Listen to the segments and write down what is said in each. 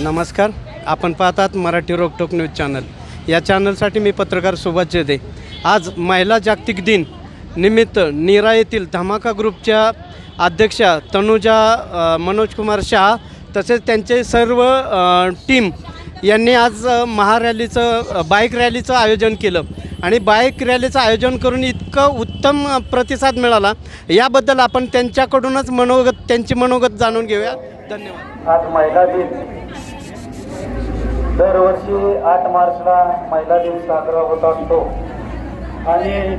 नमस्कार. आपण पाहतात मराठी रोकटोक न्यूज चॅनल. या चॅनलसाठी मी पत्रकार सुभाष जेदे आज महिला जागतिक दिन निमित्त नीरा येथील धमाका ग्रुपच्या अध्यक्षा तनुजा मनोजकुमार शहा तसेच त्यांचे सर्व टीम यांनी आज महारॅलीचं बाईक रॅलीचं आयोजन केलं. आणि बाईक रॅलीचं आयोजन करून इतकं उत्तम प्रतिसाद मिळाला. याबद्दल आपण त्यांच्याकडूनच मनोगत त्यांची मनोगत जाणून घेऊया. धन्यवाद. आज महिला दिन. दरवर्षी आठ मार्चला महिला दिन साजरा होत असतो. आणि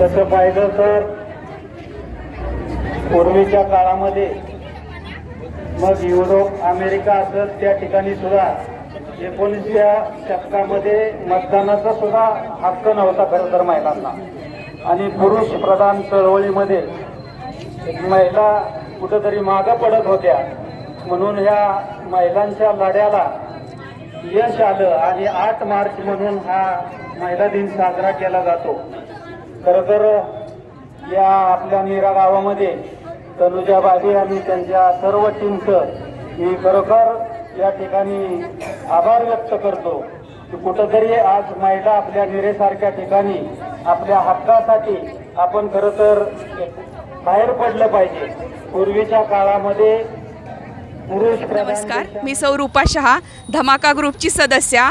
तसं पाहिलं तर पूर्वीच्या काळामध्ये मग युरोप अमेरिका असत त्या ठिकाणी सुद्धा एकोणीसव्या शतकामध्ये मतदानाचा सुद्धा हक्क नव्हता खरं तर महिलांना. आणि पुरुष प्रधान चळवळीमध्ये महिला कुठंतरी मागं पडत होत्या. म्हणून ह्या महिलांच्या लढ्याला यश आलं आणि आठ मार्च म्हणून हा महिला दिन साजरा केला जातो. खरं तर या आपल्या नीरा गावामध्ये तनुजा बागे आणि त्यांच्या सर्व टीमचं मी खरोखर या ठिकाणी आभार व्यक्त करतो की कुठंतरी आज महिला आपल्या निरेसारख्या ठिकाणी आपल्या हक्कासाठी आपण खरं तर बाहेर पडलं पाहिजे. पूर्वीच्या काळामध्ये नमस्कार. मी सौ रूपा शहा धमाका ग्रुपची सदस्या.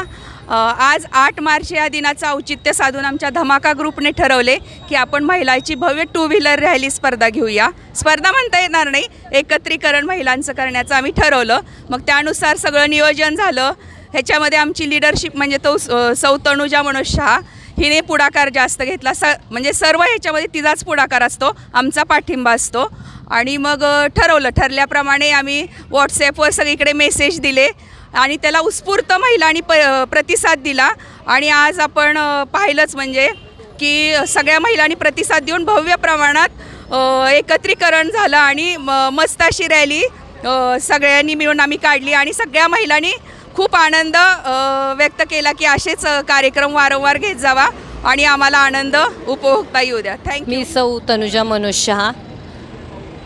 आज आठ मार्च या दिनाचं औचित्य साधून आमच्या धमाका ग्रुपने ठरवले की आपण महिलाची भव्य टू व्हीलर रॅली स्पर्धा घेऊया. स्पर्धा म्हणता येणार नाही एकत्रीकरण महिलांचं करण्याचं आम्ही ठरवलं. मग त्यानुसार सगळं नियोजन झालं. ह्याच्यामध्ये आमची लिडरशिप म्हणजे तो सौ तनुजा मनोज शहा. हिने पुढाकार जास्त घेतला. स म्हणजे सर्व ह्याच्यामध्ये तिचाच पुढाकार असतो आमचा पाठिंबा असतो. आणि मग ठरवलं ठरल्याप्रमाणे आम्ही व्हॉट्सॲपवर सगळीकडे मेसेज दिले आणि त्याला उत्स्फूर्त महिलांनी प प्रतिसाद दिला. आणि आज आपण पाहिलंच म्हणजे की सगळ्या महिलांनी प्रतिसाद देऊन भव्य प्रमाणात एकत्रीकरण झालं आणि म मस्त अशी रॅली सगळ्यांनी मिळून आम्ही काढली आणि सगळ्या महिलांनी खूप आनंद व्यक्त केला की असेच कार्यक्रम वारंवार घेत जावा आणि आम्हाला आनंद उपभोगता येऊ द्या. थँक्यू मी सौ तनुजा मनोज शहा.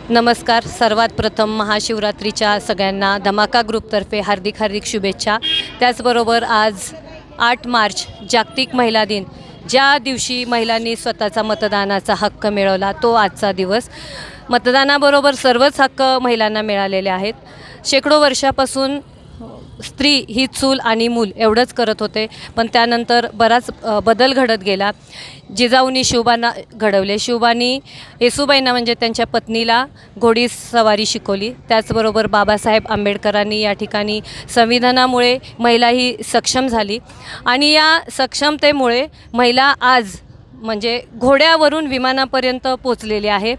नमस्कार. सर्वात प्रथम महाशिवरात्रीच्या सगळ्यांना धमाका ग्रुपतर्फे हार्दिक हार्दिक शुभेच्छा. त्याचबरोबर आज आठ मार्च जागतिक महिला दिन. ज्या दिवशी महिलांनी स्वतःचा मतदानाचा हक्क मिळवला तो आजचा दिवस. मतदानाबरोबर सर्वच हक्क महिलांना मिळालेले आहेत. शेकडो वर्षापासून स्त्री ही चूल आणि मूल एवढंच करत होते. पण त्यानंतर बराच बदल घडत गेला. जिजाऊनी शिवबांना घडवले. शिवबांनी येसुबाईंना म्हणजे त्यांच्या पत्नीला घोडी सवारी शिकवली. त्याचबरोबर बाबासाहेब आंबेडकरांनी या ठिकाणी संविधानामुळे महिला ही सक्षम झाली. आणि या सक्षमतेमुळे महिला आज म्हणजे घोड्यावरून विमानापर्यंत पोचलेली आहे.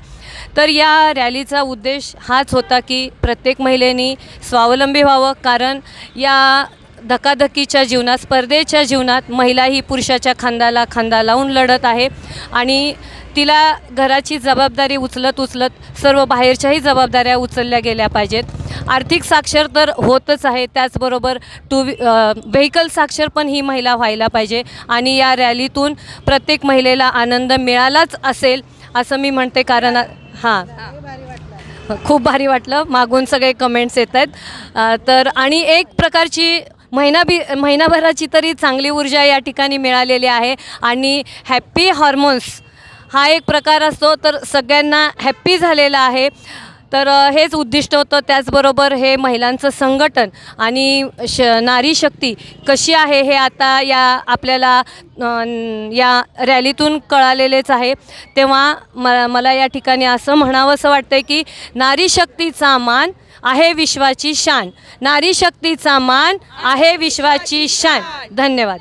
तर या रॅलीचा उद्देश हाच होता की प्रत्येक महिलेनी स्वावलंबी व्हावं. कारण या धकाधकीच्या जीवनात स्पर्धेच्या जीवनात महिला ही पुरुषाच्या खांद्याला खांदा लावून लढत आहे. आणि तिला घराची जबाबदारी उचलत उचलत सर्व बाहेरच्याही जबाबदाऱ्या उचलल्या गेल्या पाहिजेत. आर्थिक साक्षर तर होतच आहे त्याचबरोबर टू व्ही व्हेकल साक्षर पण ही महिला व्हायला पाहिजे. आणि या रॅलीतून प्रत्येक महिलेला आनंद मिळालाच असेल असं मी म्हणते कारण हां. खूप भारी वाटलं. मागून सगळे कमेंट्स येत आहेत. तर आणि एक प्रकारची महिना बी महिनाभराची तरी चांगली ऊर्जा या ठिकाणी मिळालेली आहे. आणि हॅप्पी हॉर्मोन्स हा एक प्रकार असतो तर सगळ्यांना हॅप्पी झालेला आहे. तर हेच उद्दिष्ट होतं. त्याचबरोबर हे महिलांचं संघटन आणि श नारी शक्ती कशी आहे हे आता या आपल्याला या रॅलीतून कळालेलेच आहे. तेव्हा म मला या ठिकाणी असं म्हणावंसं वाटतं की नारी शक्तीचा मान आहे विश्वाची शान. नारी शक्तीचा मान आहे विश्वाची शान. धन्यवाद.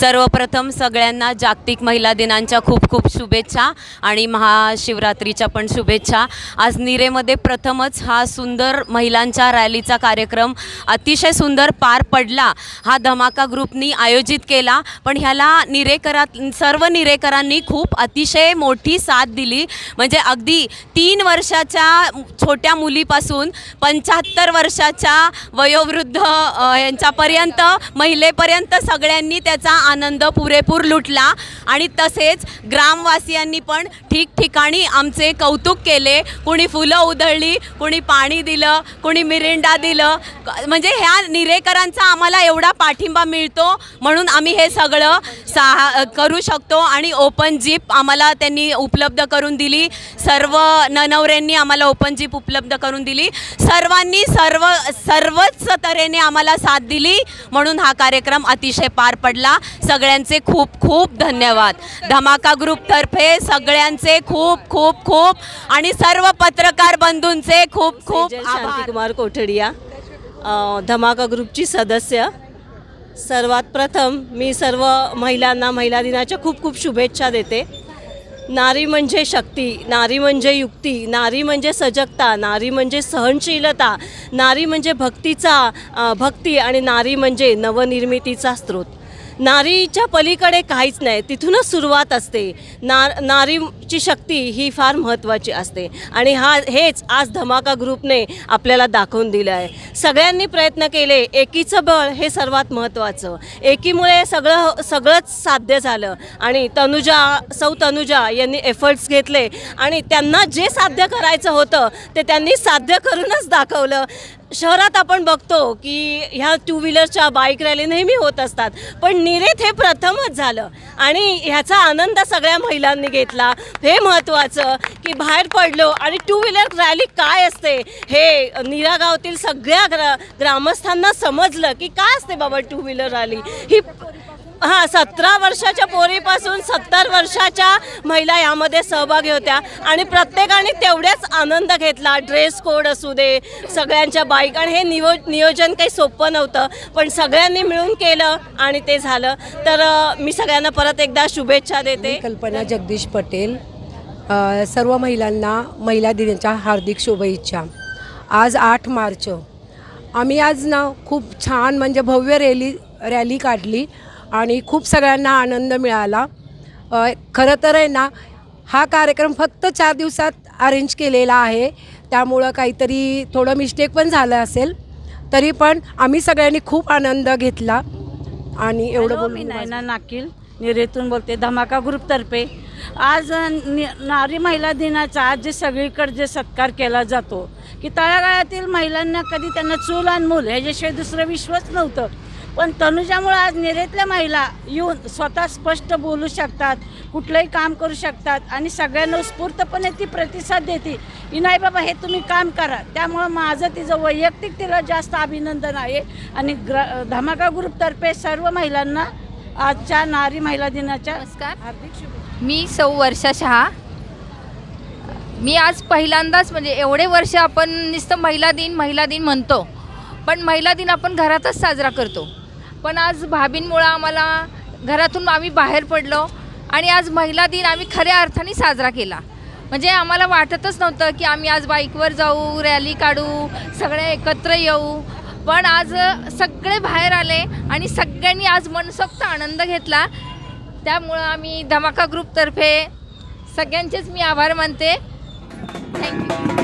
सर्वप्रथम सगळ्यांना जागतिक महिला दिनांच्या खूप खूप शुभेच्छा आणि महाशिवरात्रीच्या पण शुभेच्छा. आज निरेमध्ये प्रथमच हा सुंदर महिलांच्या रॅलीचा कार्यक्रम अतिशय सुंदर पार पडला. हा धमाका ग्रुपनी आयोजित केला पण ह्याला निरेकरात सर्व निरेकरांनी खूप अतिशय मोठी साथ दिली. म्हणजे अगदी तीन वर्षाच्या छोट्या मुलीपासून पंच्याहत्तर वर्षाच्या वयोवृद्ध यांच्यापर्यंत महिलेपर्यंत सगळ्यांनी त्या त्याचा आनंद पुरेपूर लुटला आणि तसेच ग्रामवासियांनी पण ठिकठिकाणी आमचे कौतुक केले. कुणी फुलं उधळली कुणी पाणी दिलं कुणी मिरिंडा दिलं. म्हणजे ह्या निरेकरांचा आम्हाला एवढा पाठिंबा मिळतो म्हणून आम्ही हे सगळं सा करू शकतो आणि ओपन जीप आम्हाला त्यांनी उपलब्ध करून दिली. सर्व ननवऱ्यांनी आम्हाला ओपन जीप उपलब्ध करून दिली. सर्वांनी सर्व सर्वच तऱ्हेने आम्हाला साथ दिली म्हणून हा कार्यक्रम अतिशय पार पडला. सगळ्यांचे खूप खूप धन्यवाद. धमाका ग्रुपतर्फे सगळ्यांचे खूप खूप खूप आणि सर्व पत्रकार बंधूंचे खूप खूप शांतिकुमार कोठडिया धमाका ग्रुपची सदस्य. सर्वात प्रथम मी सर्व महिलांना महिला दिनाच्या खूप खूप शुभेच्छा देते. नारी म्हणजे शक्ती नारी म्हणजे युक्ती नारी म्हणजे सजगता नारी म्हणजे सहनशीलता नारी म्हणजे भक्तीचा भक्ती आणि नारी म्हणजे नवनिर्मितीचा स्रोत. नारीच्या पलीकडे काहीच नाही तिथूनच सुरुवात असते. नार नारीची शक्ती ही फार महत्त्वाची असते. आणि हा हेच आज धमाका ग्रुपने आपल्याला दाखवून दिलं आहे. सगळ्यांनी प्रयत्न केले एकीचं बळ हे सर्वात महत्त्वाचं. एकीमुळे सगळं सगळंच साध्य झालं. आणि तनुजा सौ तनुजा यांनी एफर्ट्स घेतले. आणि त्यांना जे साध्य करायचं होतं ते त्यांनी साध्य करूनच दाखवलं. शहरात आपण बघतो की ह्या टू व्हीलरच्या बाईक रॅली नेहमी होत असतात. पण निरेत हे प्रथमच झालं. आणि ह्याचा आनंद सगळ्या महिलांनी घेतला. हे महत्त्वाचं की बाहेर पडलो आणि टू व्हीलर रॅली काय असते? हे निरा गावातील सगळ्या ग्रा ग्रामस्थांना समजलं की काय असते बाबा टू व्हीलर रॅली ही हां सतरा वर्षाच्या पोरीपासून सत्तर वर्षाच्या महिला यामध्ये सहभागी होत्या. आणि प्रत्येकाने तेवढ्याच आनंद घेतला. ड्रेस कोड असू दे सगळ्यांच्या बाईक आणि हे नियो नियोजन काही सोपं नव्हतं. पण सगळ्यांनी मिळून केलं आणि ते झालं. तर मी सगळ्यांना परत एकदा शुभेच्छा देते. कल्पना जगदीश पटेल. सर्व महिलांना महिला दिनाच्या हार्दिक शुभेच्छा. आज आठ मार्च. आम्ही आज ना खूप छान म्हणजे भव्य रॅली रॅली काढली. आणि खूप सगळ्यांना आनंद मिळाला. खरं तर आहे ना हा कार्यक्रम फक्त चार दिवसात अरेंज केलेला आहे. त्यामुळं काहीतरी थोडं मिस्टेक पण झालं असेल. तरी पण आम्ही सगळ्यांनी खूप आनंद घेतला. आणि एवढं हॅलो, मी नयना नाकील निरेतून बोलते धमाका ग्रुपतर्फे आज नि- नारी महिला दिनाचा आज जे सगळीकडे जे सत्कार केला जातो की तळागाळातील महिलांना कधी त्यांना चूल आणि मूल ह्याच्याशिवाय दुसरं विश्वच नव्हतं. पण तनुजामुळे आज निरेतल्या महिला येऊन स्वतः स्पष्ट बोलू शकतात कुठलंही काम करू शकतात आणि सगळ्यांना उत्स्फूर्तपणे ती प्रतिसाद देते की नाही बाबा हे तुम्ही काम करा. त्यामुळं माझं तिचं वैयक्तिक तिला जास्त अभिनंदन आहे. आणि ग्र धमाका ग्रुपतर्फे सर्व महिलांना आजच्या नारी महिला दिनाच्या नमस्कार. हार्दिक शुभेच्छा. मी सौ वर्षा शहा. मी आज पहिल्यांदाच म्हणजे एवढे वर्ष आपण नुसतं महिला दिन महिला दिन म्हणतो. पण महिला दिन आपण घरातच साजरा करतो. पण आज भाभींमुळं आम्हाला घरातून आम्ही बाहेर पडलो आणि आज महिला दिन आम्ही खऱ्या अर्थाने साजरा केला. म्हणजे आम्हाला वाटतच नव्हतं की आम्ही आज बाईकवर जाऊ रॅली काढू सगळे एकत्र येऊ. पण आज सगळे बाहेर आले आणि सगळ्यांनी आज मनसोक्त आनंद घेतला. त्यामुळं आम्ही धमाका ग्रुपतर्फे सगळ्यांचेच मी आभार मानते. Thank you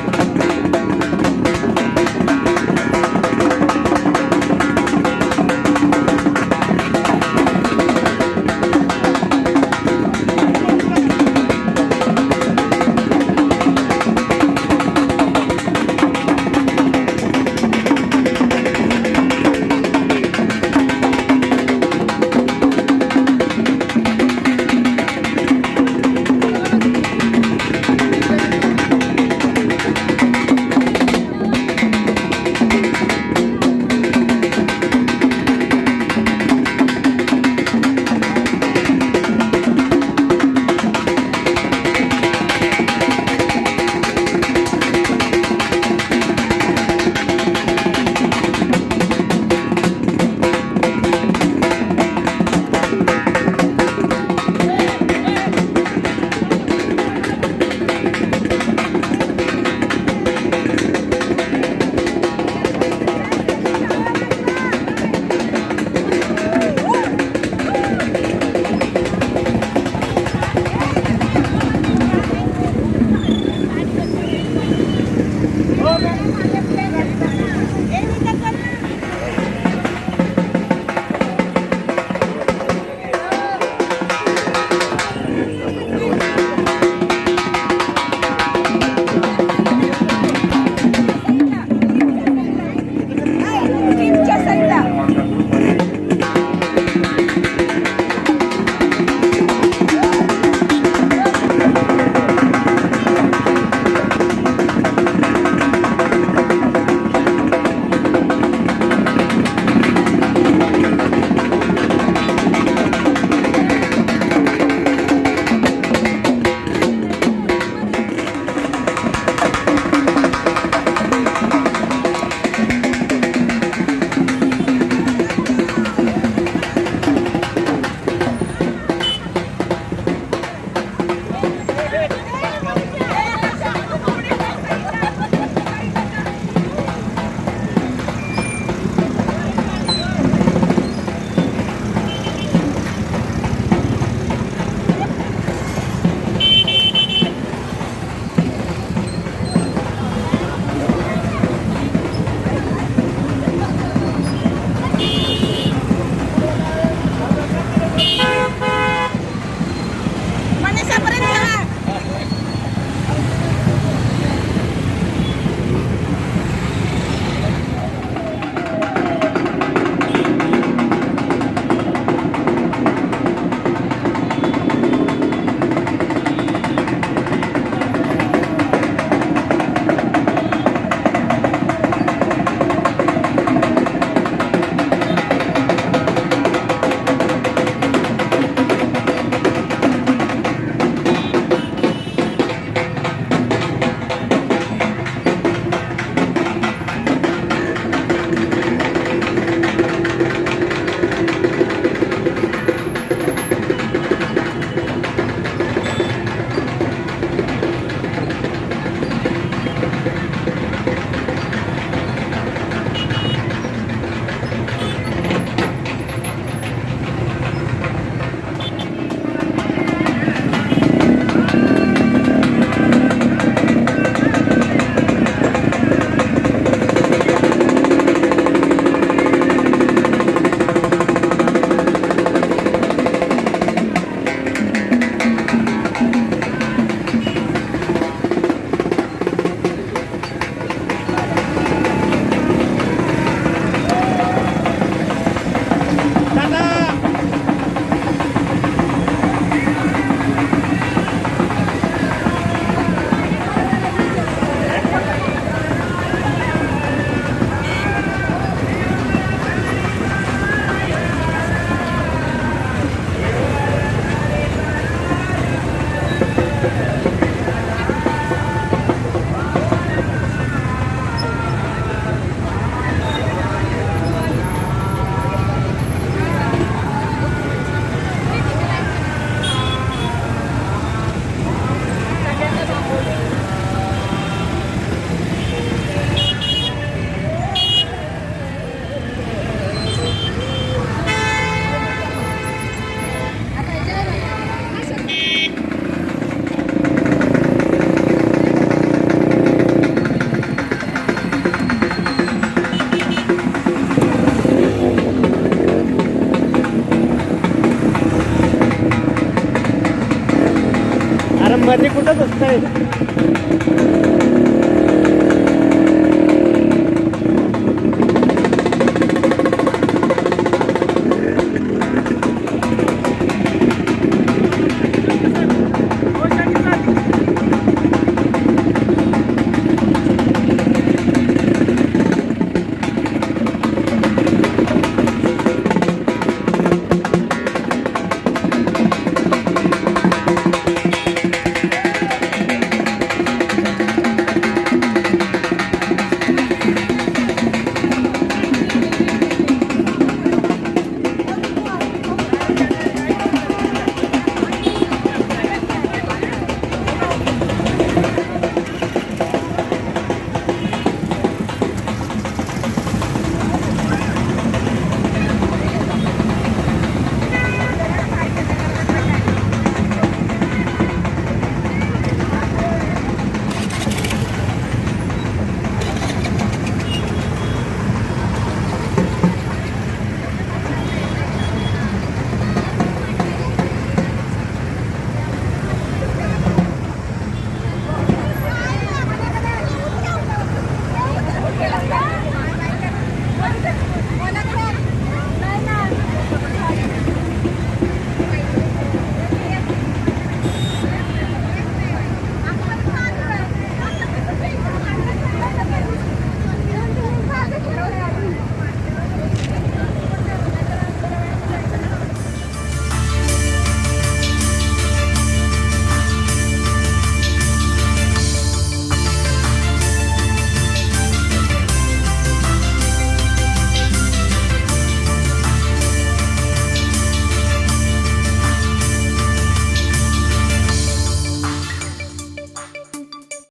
Thanks.